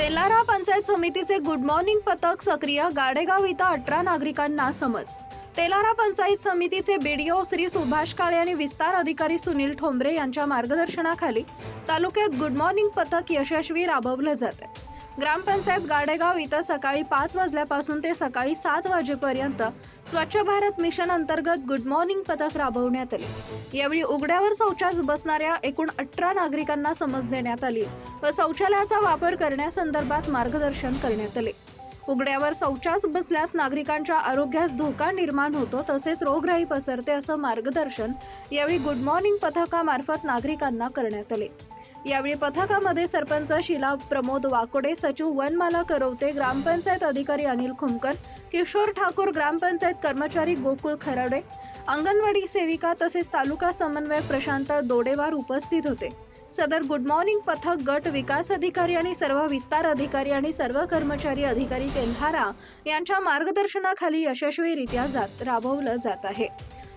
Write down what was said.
तेलारा पंचायत समितीचे good morning पथक सक्रिय गाडेगाव इथं अठरा नागरिकांना समज. तेलारा पंचायत समितीचे बीडीओ श्री सुभाष काळे आणि विस्तार अधिकारी सुनील ठोंबरे यांच्या मार्गदर्शनाखाली तालुक्यात गुड मॉर्निंग पथक यशस्वी राबवलं जात आहे ग्रामपंचायत गाडेगाव इथं सकाळी पाच वाजल्यापासून ते सकाळी सात वाजेपर्यंत स्वच्छ भारत मिशन अंतर्गत गुड मॉर्निंग पथक राबवण्यात आले. यावेळी उघड्यावर शौचास बसणाऱ्या एकूण अठरा नागरिकांना समज देण्यात आली व शौचालयाचा वापर करण्यासंदर्भात मार्गदर्शन करण्यात आले. उघड्यावर शौचास बसल्यास नागरिकांच्या आरोग्यास धोका निर्माण होतो तसेच रोगराई पसरते असं मार्गदर्शन यावेळी गुड मॉर्निंग पथकामार्फत नागरिकांना करण्यात आले. यावेळी पथकामध्ये सरपंच शिला प्रमोद वाकोडे सचिव वनमाला करवते ग्रामपंचायत अधिकारी अनिल खुमकर किशोर ठाकूर ग्रामपंचायत कर्मचारी गोकुळ खराडे अंगणवाडी सेविका तसेच तालुका समन्वयक प्रशांत दोडेवार उपस्थित होते. सदर गुड मॉर्निंग पथक गट विकास अधिकारी आणि सर्व विस्तार अधिकारी आणि सर्व कर्मचारी अधिकारी तेंधारा यांच्या मार्गदर्शनाखाली यशस्वीरित्या जात राबवलं जात आहे.